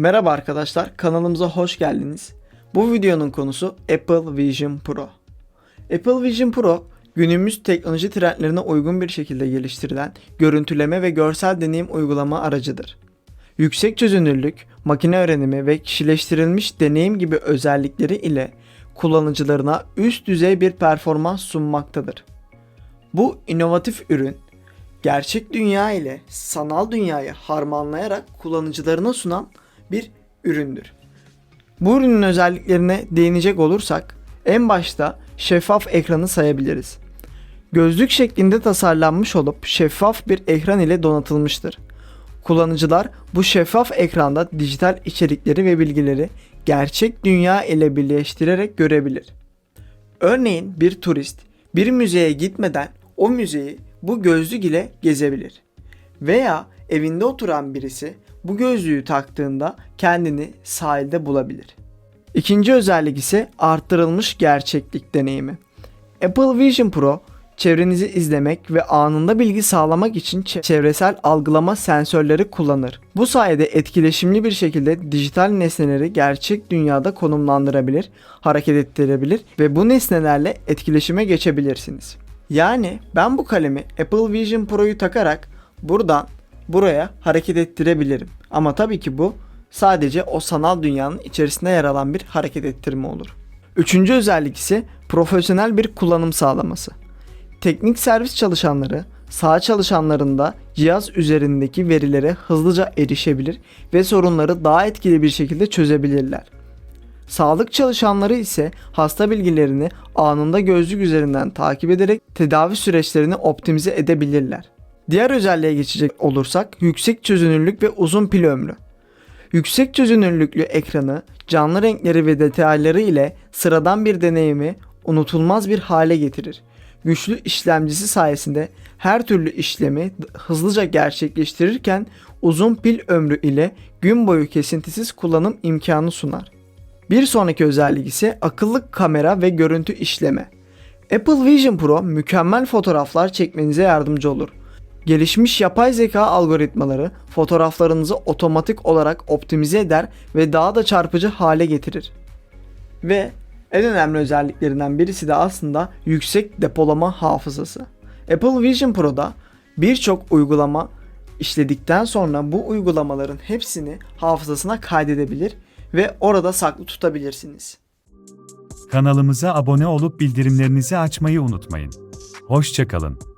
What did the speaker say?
Merhaba arkadaşlar, kanalımıza hoş geldiniz. Bu videonun konusu Apple Vision Pro. Apple Vision Pro, günümüz teknoloji trendlerine uygun bir şekilde geliştirilen görüntüleme ve görsel deneyim uygulama aracıdır. Yüksek çözünürlük, makine öğrenimi ve kişileştirilmiş deneyim gibi özellikleri ile kullanıcılarına üst düzey bir performans sunmaktadır. Bu inovatif ürün, gerçek dünya ile sanal dünyayı harmanlayarak kullanıcılarına sunan bir üründür. Bu ürünün özelliklerine değinecek olursak en başta şeffaf ekranı sayabiliriz. Gözlük şeklinde tasarlanmış olup şeffaf bir ekran ile donatılmıştır. Kullanıcılar bu şeffaf ekranda dijital içerikleri ve bilgileri gerçek dünya ile birleştirerek görebilir. Örneğin bir turist bir müzeye gitmeden o müzeyi bu gözlük ile gezebilir. Veya evinde oturan birisi bu gözlüğü taktığında kendini sahilde bulabilir. İkinci özellik ise arttırılmış gerçeklik deneyimi. Apple Vision Pro çevrenizi izlemek ve anında bilgi sağlamak için çe- çevresel algılama sensörleri kullanır. Bu sayede etkileşimli bir şekilde dijital nesneleri gerçek dünyada konumlandırabilir, hareket ettirebilir ve bu nesnelerle etkileşime geçebilirsiniz. Yani ben bu kalemi Apple Vision Pro'yu takarak buradan buraya hareket ettirebilirim. Ama tabii ki bu sadece o sanal dünyanın içerisinde yer alan bir hareket ettirme olur. Üçüncü özellik ise profesyonel bir kullanım sağlaması. Teknik servis çalışanları saha çalışanlarında cihaz üzerindeki verilere hızlıca erişebilir ve sorunları daha etkili bir şekilde çözebilirler. Sağlık çalışanları ise hasta bilgilerini anında gözlük üzerinden takip ederek tedavi süreçlerini optimize edebilirler. Diğer özelliğe geçecek olursak yüksek çözünürlük ve uzun pil ömrü. Yüksek çözünürlüklü ekranı, canlı renkleri ve detayları ile sıradan bir deneyimi unutulmaz bir hale getirir. Güçlü işlemcisi sayesinde her türlü işlemi hızlıca gerçekleştirirken uzun pil ömrü ile gün boyu kesintisiz kullanım imkanı sunar. Bir sonraki özellik ise akıllı kamera ve görüntü işleme. Apple Vision Pro mükemmel fotoğraflar çekmenize yardımcı olur. Gelişmiş yapay zeka algoritmaları fotoğraflarınızı otomatik olarak optimize eder ve daha da çarpıcı hale getirir. Ve en önemli özelliklerinden birisi de aslında yüksek depolama hafızası. Apple Vision Pro'da birçok uygulama işledikten sonra bu uygulamaların hepsini hafızasına kaydedebilir ve orada saklı tutabilirsiniz. Kanalımıza abone olup bildirimlerinizi açmayı unutmayın. Hoşçakalın.